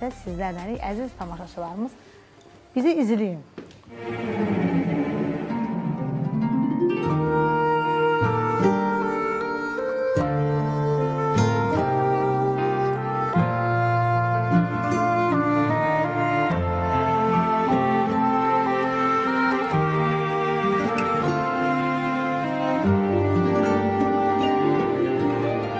Sizlərdən əziz tamaşaçılarımız bizi izləyin.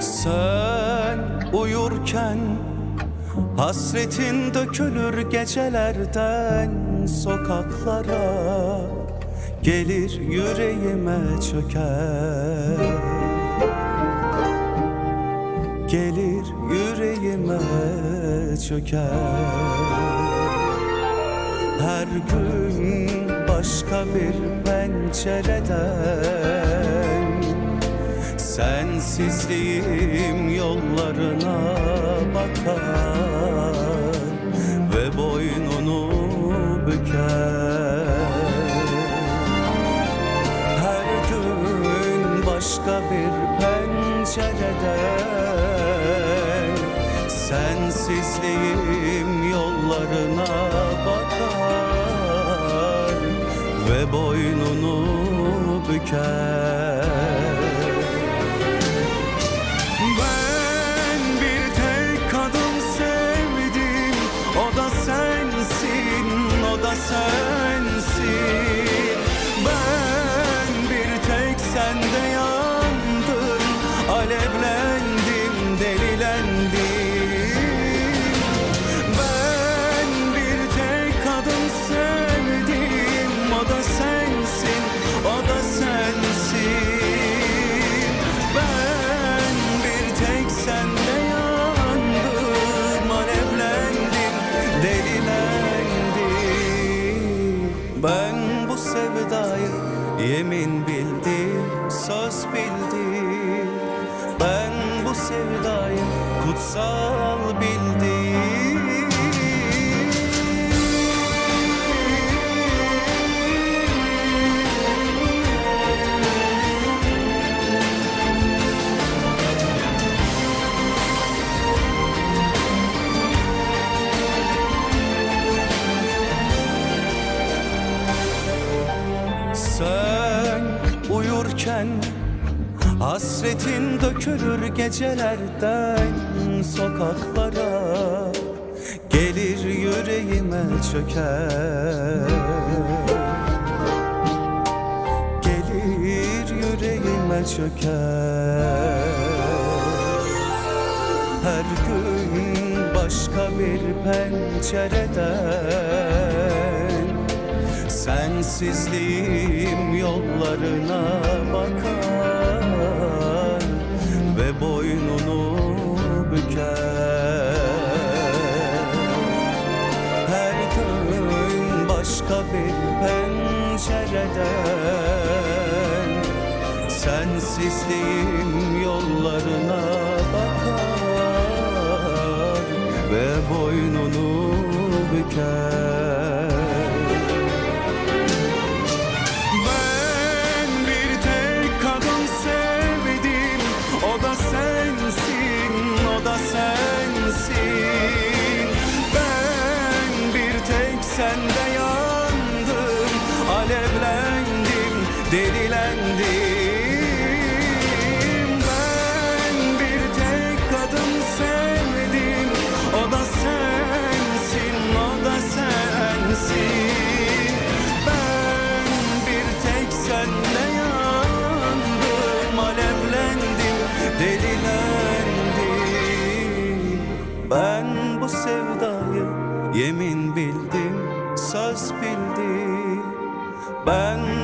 Sen uyurken Hasretin dökülür gecelerden sokaklara Gelir yüreğime çöker. Gelir yüreğime çöker. Her gün başka bir pencereden Sensizliğim yollarına başka bir pencereden Sensizliğim yollarına bakar Ve boynunu büker. Ben sevdayı kutsal bildim Sen uyurken Hasretin dökülür gecelerden sokaklara. Gelir yüreğime çöker. Gelir yüreğime çöker. Her gün başka bir pencereden Sensizliğim yollarına bakar başka bir pencereden Sensizliğim yollarına bakar Ve boynunu büker delilendim. Ben bir tek kadın sevdim. O da sensin, o da sensin. Ben bir tek sende yandım. Alevlendim, delilendim. Ben bu sevdayı yemin bildim, söz bildim. Ben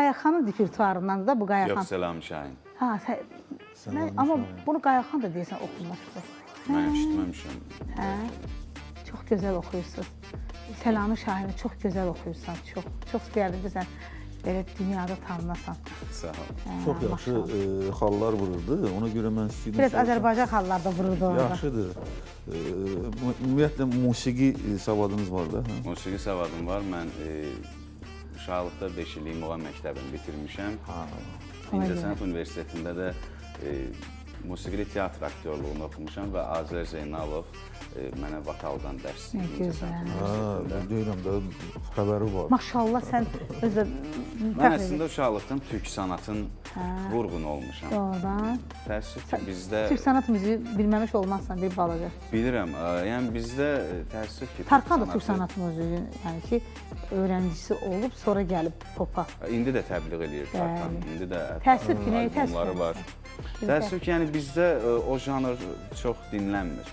Qayaxanın repertuarından da bu Qayaxan. Yox, Selam Şahin. Ha, sən, mən, amma bunu Qayaxan da deyirsən oxunmuşdur. Mən eşitməmişəm. Hə? Çox gözəl oxuyursunuz. Səlamı Şahini çox gözəl oxuyursan, çox. Çox istəyərdim ki, sən belə dünyada tanınasan. Sağ ol. Hə, Çox yaxşı e, xallar vururdu. Ona görə mən istəyirdim. Biraz. Azərbaycan xalları da vururdu orada. Yaxşıdır. E, ümumiyyətlə musiqi savadınız var da. Hə? Musiqi savadım var. Mən e, uşaqlıqda 5 illik muğam məktəbini bitirmişəm. Ha. İncəsənət Universitetində də e, musiqili teatr aktyorluğunu oxumuşam və Azər Zeynalov e, mənə vokaldan dərs Nə gözəl. Deyirəm də xəbəri var. Maşallah sən özü Mən əslində uşaqlıqdan türk sanatın vurğun olmuşam. Doğrudan. Təəssüf ki, bizdə Türk sanat müziği bilməmiş olmazsan bir balaca. bilirəm, ə, yəni bizdə ə, təəssüf ki, Tarkan da Türk sanat müziği, yəni ki, öyrəncisi olub, sonra gəlib popa. İndi də təbliğ eləyir Tarkan. Bəli. İndi də Təəssüf ki, nəyə təəssüf var. edirsən? Təəssüf ki, yəni bizdə ə, o janr çox dinlənmir.